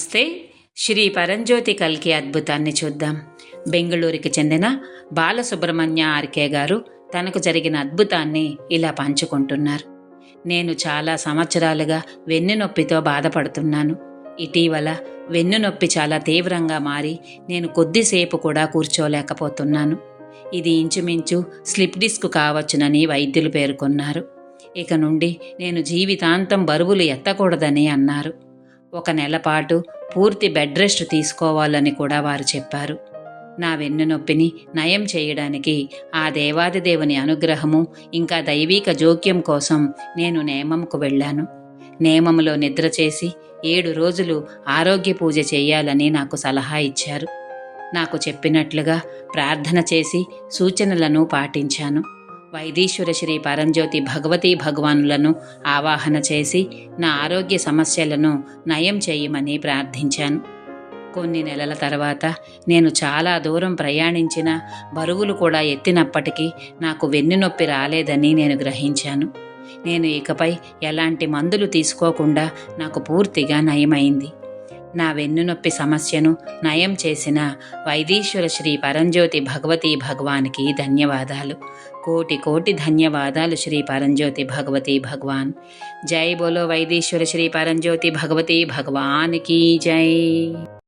నమస్తే. శ్రీ పరంజ్యోతి కల్కి అద్భుతాన్ని చూద్దాం. బెంగళూరుకి చెందిన బాలసుబ్రహ్మణ్య ఆర్కే గారు తనకు జరిగిన అద్భుతాన్ని ఇలా పంచుకుంటున్నారు. నేను చాలా సంవత్సరాలుగా వెన్నునొప్పితో బాధపడుతున్నాను. ఇటీవల వెన్నునొప్పి చాలా తీవ్రంగా మారి నేను కొద్దిసేపు కూడా కూర్చోలేకపోతున్నాను. ఇది ఇంచుమించు స్లిప్ డిస్క్ కావచ్చునని వైద్యులు పేర్కొన్నారు. ఇక నుండి నేను జీవితాంతం బరువులు ఎత్తకూడదని అన్నారు. ఒక నెల పాటు పూర్తి బెడ్ రెస్ట్ తీసుకోవాలని కూడా వారు చెప్పారు. నా వెన్నునొప్పిని నయం చేయడానికి ఆ దేవాది దేవుని అనుగ్రహము ఇంకా దైవీక జోక్యం కోసం నేను నేమంకు వెళ్ళాను. నేమములో నిద్ర చేసి ఏడు రోజులు ఆరోగ్య పూజ చేయాలని నాకు సలహా ఇచ్చారు. నాకు చెప్పినట్లుగా ప్రార్థన చేసి సూచనలను పాటించాను. వైదీశ్వర శ్రీ పరంజ్యోతి భగవతీ భగవానులను ఆవాహన చేసి నా ఆరోగ్య సమస్యలను నయం చేయమని ప్రార్థించాను. కొన్ని నెలల తర్వాత నేను చాలా దూరం ప్రయాణించిన బరువులు కూడా ఎత్తినప్పటికీ నాకు వెన్నునొప్పి రాలేదని నేను గ్రహించాను. నేను ఇకపై ఎలాంటి మందులు తీసుకోకుండా నాకు పూర్తిగా నయమైంది. నా వెన్నునొప్పి సమస్యను నయం చేసిన వైదీశ్వర శ్రీ పరంజ్యోతి భగవతి భగవానికి ధన్యవాదాలు. కోటి కోటి ధన్యవాదాలు శ్రీ పరంజ్యోతి భగవతి భగవాన్. జై బోలో వైదీశ్వర శ్రీ పరంజ్యోతి భగవతి భగవాన్కి జై.